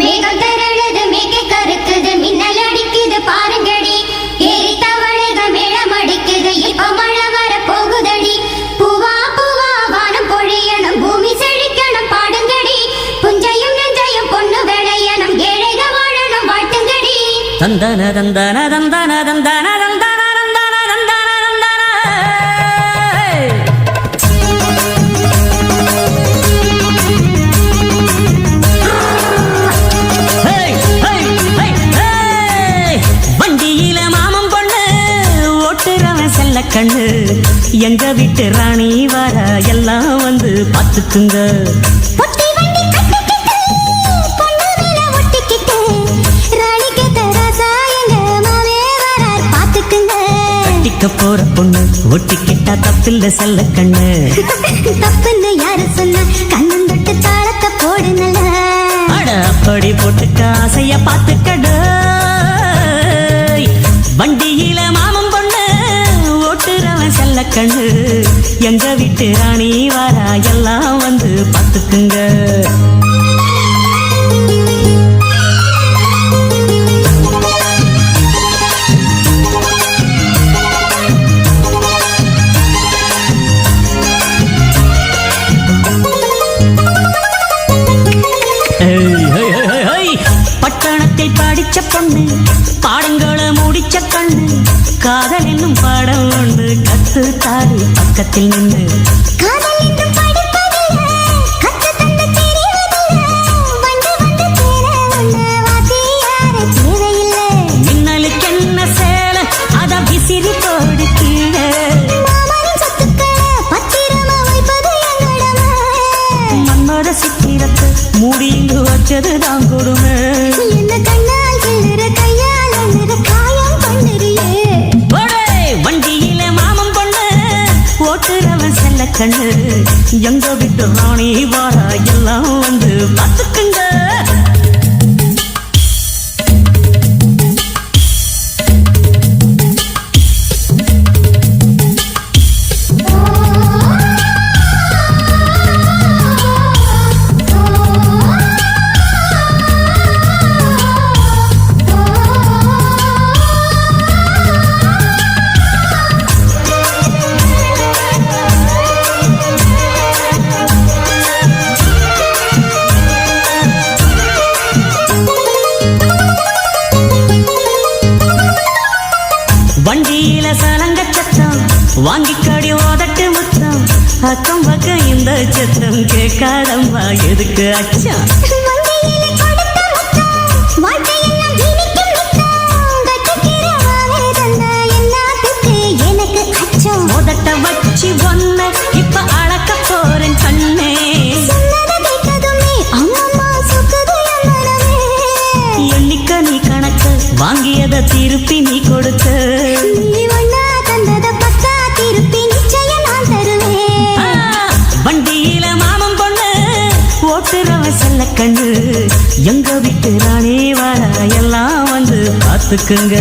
மேகம் திரளுது மேகை கருக்குது மின்னல் அடிக்குது பாருங்கடி. ஏறி தவளைகள் மேளம் அடிக்குது இப்ப மழை வர போகுதடி பூவா பூவா வானம் பொழியணும் பூமி செழிக்கணும் பாடுங்கடி. புஞ்சையும் நெஞ்சையும் பொண்ணு விளையணும் வாழணும் வாழ்த்துங்கடி. தந்தன தந்தன தந்தன தந்தன தந்தன கண்ணு. எங்க வீட்டு ராணி வர எல்லாம் வந்து பார்த்துக்குங்க. போற பொண்ணு ஒட்டிக்கிட்டா தப்பில்ல செல்ல கண்ணு. தப்புன்னு யாரு சொன்ன கண்ணு தொட்டு தாளத்தை போடுனல அட அப்படி போட்டுக்க ஆசைய பாத்துக்கடு வண்டி கண்ணு. எங்க வீட்டு ராணி வாரா எல்லாம் வந்து பார்த்துக்குங்க. படிச்ச பொண்ணு பாடங்களை முடிச்ச கண்ணு காதல் என்னும் பாடம் ஒன்று கத்து தாரு பக்கத்தில் நின்று. காதல் என்றும் படிப்பதில்ல கத்து தந்து தெரிவதில்ல வந்து கண்ணு. எங்க விட்டு ராணி வாரா எல்லாம் வந்து பார்த்துக்கங்க. வண்டியில சலங்க சத்தம் வாங்கி கடி ஓதட்டு முத்தம். அக்கம் பக்கம் இந்த சத்தம் கேட்காதம்மா எதுக்கு அச்சா போட்டுறவ செல்ல கண்டு எங்க விட்டு ராணே வாடா எல்லாம் வந்து பார்த்துக்குங்க.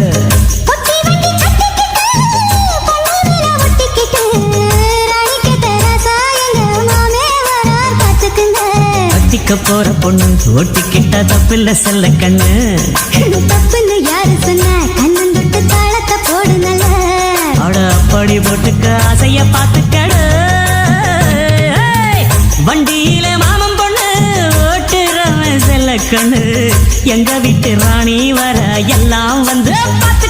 போற பொண்ணு ஒட்டிக்கிட்டா தப்பில்ல செல்ல கண்ணு. தப்புன்னு யாரு சொன்ன? கண்ணன் விட்டு தாளத்தை போடுனல அப்படி போட்டுக்க ஆசைய பார்த்துக்க. கண்ணு எங்க வீட்டு ராணி வர எல்லாம் வந்து பார்த்து